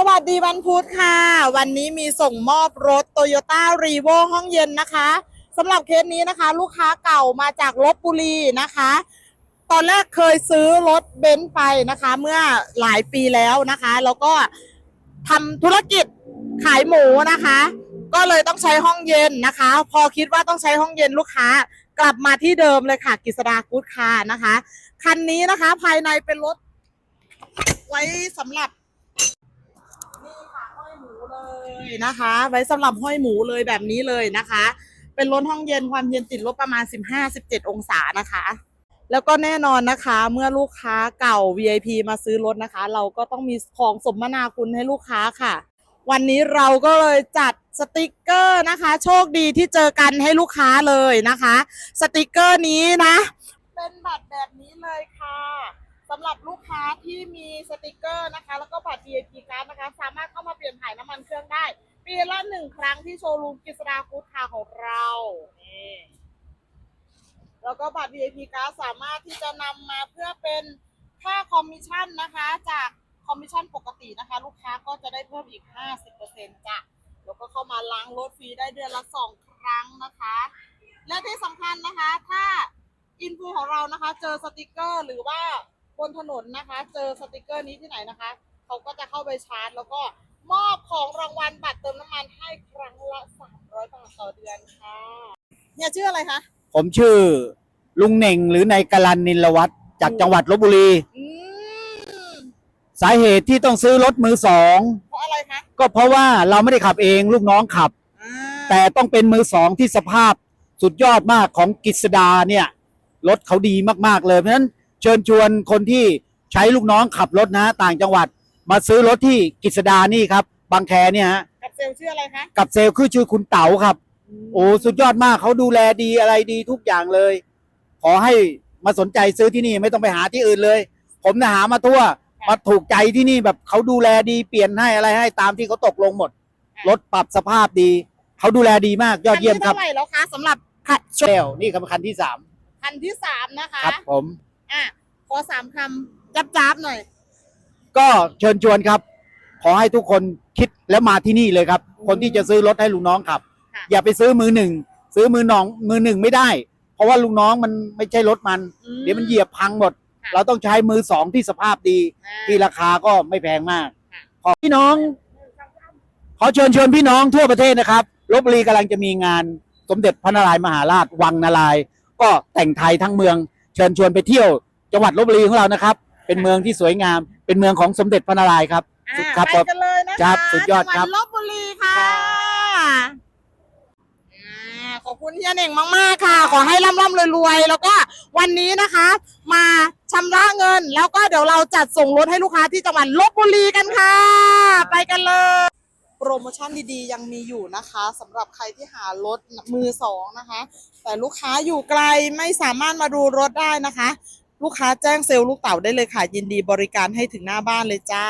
สวัสดีวันพุธค่ะ วันนี้มีส่งมอบรถ Toyota r e v o ห้องเย็นนะคะสำหรับเคสนี้นะคะ ลูกค้าเก่ามาจากลบบุรีนะคะ ตอนแรกเคยซื้อรถเบนซ์ไปนะคะ เมื่อหลายปีแล้วนะคะ แล้วก็ทำธุรกิจขายหมูนะคะ ก็เลยต้องใช้ห้องเย็นนะคะ พอคิดว่าต้องใช้ห้องเย็นลูกค้ากลับมาที่เดิมเลยค่ะกิษดากูดคานะคะ คันนี้นะคะภายในเป็นรถไว้สำหรับ เลยนะคะ ไว้สำหรับห้อยหมูเลยแบบนี้เลยนะคะ เป็นรถห้องเย็นความเย็นติดลบประมาณ 15-17 องศานะคะ แล้วก็แน่นอนนะคะเมื่อลูกค้าเก่า VIP มาซื้อรถนะคะ เราก็ต้องมีของสมนาคุณให้ลูกค้าค่ะ วันนี้เราก็เลยจัดสติกเกอร์นะคะ โชคดีที่เจอกันให้ลูกค้าเลยนะคะ สติกเกอร์นี้นะ เป็นบัตรแบบนี้เลยค่ะสำหรับลูกค้าที่มีสติกเกอร์นะคะ แล้วก็บ VIP การ์ดนะคะ สามารถเข้ามาเปลี่ยนถ่ายน้ำมันเครื่องได้ ปีละหนึ่งครั้งที่โชว์รูมกิษดาฟูดคาร์ของเรานี่แล้วก็บัตร VIP การ์ดสามารถที่จะนำมาเพื่อเป็นค่าคอมมิชชั่นนะคะ จากคอมมิชชั่นปกตินะคะ ลูกค้าก็จะได้เพิ่มอีก 50%จ้ะแล้วก็เข้ามาล้างรถฟรีได้เดือนละสองครั้งนะคะ และที่สำคัญนะคะ ถ้าอินฟูของเรานะคะ เจอสติกเกอร์หรือว่าบนถนนนะคะ เจอสติกเกอร์นี้ที่ไหนนะคะ เขาก็จะเข้าไปชาร์จ แล้วก็มอบของรางวัลบัตรเติมน้ำมันให้ครั้งละ300บาทต่อเดือนค่ะเนี่ยชื่ออะไรคะผมชื่อลุงเหน่งหรือนายกรันนินลวัฒน์จากจังหวัดลบบุรี อืมสาเหตุที่ต้องซื้อรถมือสองเพราะอะไรคะก็เพราะว่าเราไม่ได้ขับเองลูกน้องขับ อ่าแต่ต้องเป็นมือสองที่สภาพสุดยอดมากของกฤษดาเนี่ยรถเขาดีมากๆเลยเพราะฉะนั้นเชิญชวนคนที่ใช้ลูกน้องขับรถนะต่างจังหวัด มาซื้อรถที่กฤษดานี่ครับ บางแคเนี่ยฮะกับเซลล์ชื่ออะไรคะกับเซลล์คือชื่อคุณเต๋าครับ โอ้สุดยอดมากเขาดูแลดีอะไรดีทุกอย่างเลย ขอให้มาสนใจซื้อที่นี่ไม่ต้องไปหาที่อื่นเลย ผมนะหามาทั่วมาถูกใจที่นี่แบบเขาดูแลดีเปลี่ยนให้อะไรให้ตามที่เขาตกลงหมดรถปรับสภาพดีเขาดูแลดีมากยอดเยี่ยมครับคันที่เท่าไหร่แล้วคะสำหรับคันเชลนี่คือคันที่สามคันที่สามนะคะครับผมอะขอสามคำจับจับๆหน่อย ก็เชิญชวนครับ ขอให้ทุกคนคิดแล้วมาที่นี่เลยครับ คนที่จะซื้อรถให้ลูกน้องขับ ค่ะอย่าไปซื้อมือหนึ่งซื้อมือหนองมือหนึ่งไม่ได้ เพราะว่าลูกน้องมันไม่ใช่รถมัน อืเดี๋ยวมันเหยียบพังหมด ค่ะ เราต้องใช้มือสองที่สภาพดี อ่า ที่ราคาก็ไม่แพงมาก ค่ะ ขอพี่น้อง ขอเชิญชวนพี่น้องทั่วประเทศนะครับลบบุรีกำลังจะมีงานสมเด็จพระนารายณ์มหาราชวังนารายณ์ก็แต่งไทยทั้งเมือง เชิญชวนไปเที่ยวจังหวัดลบบุรีของเรานะครับ เป็นเมืองที่สวยงาม เป็นเมืองของสมเด็จพระนารายณ์ครับอ่าครับไปกันเลยนะคะครับสุดยอดครับจังหวัลบบุรีค่ะอ่าขอบคุณเฮียเน่งมากๆค่ะ ขอให้ร่ำร่ำรวยๆ แล้วก็วันนี้นะคะ มาชำระเงิน แล้วก็เดี๋ยวเราจัดส่งรถให้ลูกค้าที่จังหวัดลบบุรีกันค่ะ ไปกันเลย โปรโมชั่นดีๆ ยังมีอยู่นะคะสำหรับใครที่หารถมือสองนะคะ แต่ลูกค้าอยู่ไกลไม่สามารถมาดูรถได้นะคะ ลูกค้าแจ้งเซลล์ลูกเต่าได้เลยค่ะ ยินดีบริการให้ถึงหน้าบ้านเลยจ้า